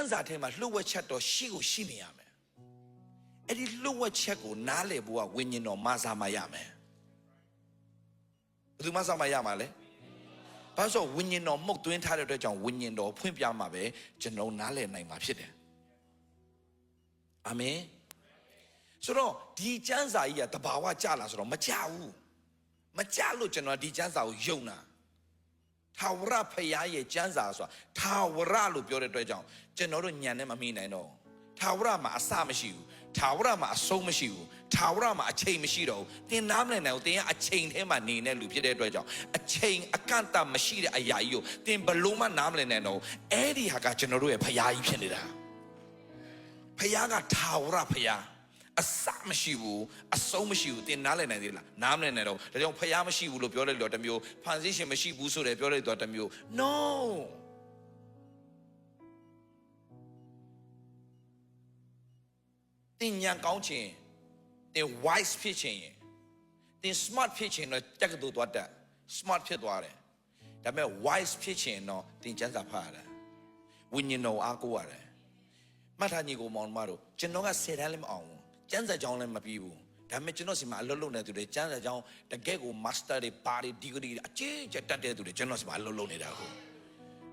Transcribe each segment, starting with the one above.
မ်းစာထဲမှာလှုပ်ဝက်ချက်တော့ရှိကိုရှိနေရမယ်အဲ့ဒီလှုပ်ဝက်ချက်ကိုနားလည်ဖို့ကဝိညာဉ်တော်မဆာမရမယ်ဘယ်သူမဆာမရမှာလဲဘာလို့ဆိုဝိညာဉ်တော်မှုတ်သွင်းထားတဲ့အတွက်ကြောင့်ဝိညာဉ်တော်ဖွင့်ပြမှာပဲကျွန်တော်နားလည်နိုင်မှာဖြစ်တယ်အာမင်ဆိုတော့ဒီကျမ်းစာကြီးကတဘာဝကြလာဆိုတော့မကြဘူးမကြလို့ကျွန်တော်ဒီကျမ်းစာကိုယုံတာ ထာဝရဖရာရဲ့ကျမ်းစာဆိုတာထာဝရလို့ပြောတဲ့အတွက်ကြောင့်ကျွန်တော်တို့ညံနဲ့မမိနိုင်တော့ဘူးထာဝရမှာအစမရှိဘူးထာဝရမှာအဆုံးမရှိဘူးထာဝရမှာအချိန်မရှိတော့ဘူးသင်နားမလည်နိုင်ဘူးသင်ကအချိန်ထဲမှာနေနေလူဖြစ်တဲ့အတွက်ကြောင့်အချိန်အကန့်အသတ်မရှိတဲ့အရာကြီးကိုသင်ဘလို့မှနားမလည်နိုင်တော့ဘူးအဲ့ဒီဟာကကျွန်တော်တို့ရဲ့ဖရာကြီးဖြစ်နေတာဖရာကထာဝရဖရာ အစမရှိဘူးအဆုံးမရှိဘူးသင်နားလည်နိုင်သေးလားနားမလည်နိုင်တော့ဘူးဒါကြောင့်ဖရာမရှိဘူးလို့ပြောတဲ့လူကတစ်မျိုးဖန်ဆင်းရှင်မရှိဘူးဆိုတယ်ပြောတဲ့လူကတစ်မျိုး no သင်ဉာဏ်ကောင်းခြင်းသင် wise ဖြစ်ခြင်းရင်သင် smart ဖြစ်ခြင်းတော့တက်ကတူသွားတတ် smart ဖြစ်သွားတယ်ဒါပေမဲ့ wise ဖြစ်ခြင်းတော့သင်ကျမ်းစာဖတ်ရတယ်ဝိညာဉ်တော်အားကိုးရတယ်မှတ်ထားညီကိုမောင်မတို့ကျွန်တော်က10တန်းလည်းမအောင်ဘူး ကျမ်းစာကြောင်းလည်းမပြီးဘူးဒါပေမဲ့ကျွန်တော်စီမှာအလုပ်လုပ်နေသူတွေကျမ်းစာကြောင်းတကယ့်ကို master တွေပါတွေ degree တွေအကျဉ်းချက်တတ်တဲ့သူတွေကျွန်တော်စီမှာအလုပ်လုပ်နေတာကို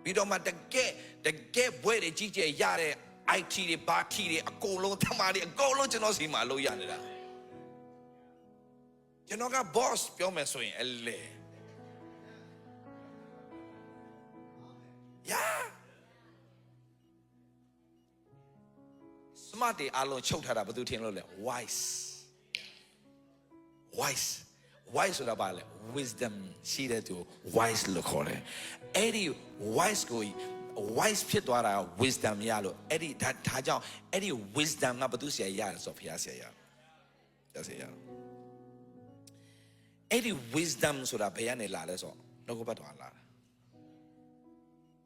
ပြီးတော့မှတကယ်တကယ်ဘွဲတွေကြီးကျယ်ရတဲ့ IT တွေဘာထီတွေအကုန်လုံးသမားတွေအကုန်လုံးကျွန်တော်စီမှာလုပ်ရနေတာကျွန်တော်က boss ပြောမယ်ဆိုရင်အလေ smart တွေအလုံးချုပ်ထားတာဘာသူထင်လို့လဲ wise wise wise ဆိုတာဘာလဲ wisdom ရှိတဲ့သူ wise လို့ခေါ်တယ်အဲ့ဒီ wise ကို wise ဖြစ်သွားတာက wisdom ရလို့အဲ့ဒီဒါဒါကြောင့်အဲ့ဒီ wisdom ကဘာသူဆရာရတယ်ဆိုဘုရားဆရာရရဆရာရအဲ့ဒီ wisdom ဆိုတာဘယ်ကနေလာလဲဆိုတော့နှုတ်ကပတ်တော်ကလာတာ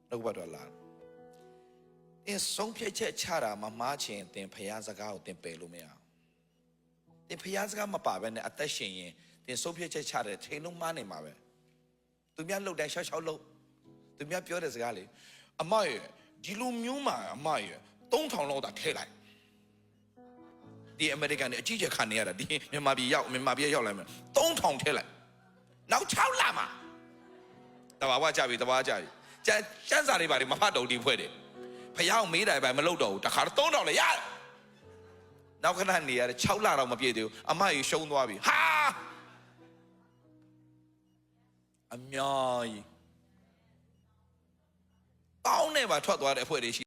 နှုတ်ကပတ်တော်လာတာအ င်းဆုံးဖြတ်ချက်ချတာမမားချင်တင်ဘုရားစကားကိုတင်ပယ်လို့မရအောင်တင်ဘုရားစကားမပါဘဲနဲ့အသက်ရှင်ရင်တင်ဆုံးဖြတ်ချက်ချတဲ့ချိန်လုံးမားနေမှာပဲသူများလှုပ်တိုင်းရှောက်ရှောက်လှုပ်သူများပြောတဲ့စကားလေအမရဲ့ဒီလိုမျိုးမှာအမရဲ့3000လောက်သာထည့်လိုက်ဒီအမေရိကန်တွေအကြီးကျယ်ခံနေရတာဒီမြန်မာပြည်ရောက်မြန်မာပြည်ရောက်လာမယ်3000ထည့်လိုက်နောက်6လမှာတဘာဝကြပြီတဘာဝကြပြီကျန်ကျန်းစာတွေပါတွေမဖတ်တော့ဒီဖွဲ့တယ် ဖះအောင်မေးတယ်ပဲမလုပ်တော့ဘူးတခါတော့3000လေရတယ်နောက်ခဏနေရတယ်6လတော့မပြည့်သေးဘူးအမကြီးရှုံးသွားပြီဟာအများကြီးတောင်းနဲ့ပါထွက်သွားတဲ့အဖွဲ့တွေရှိ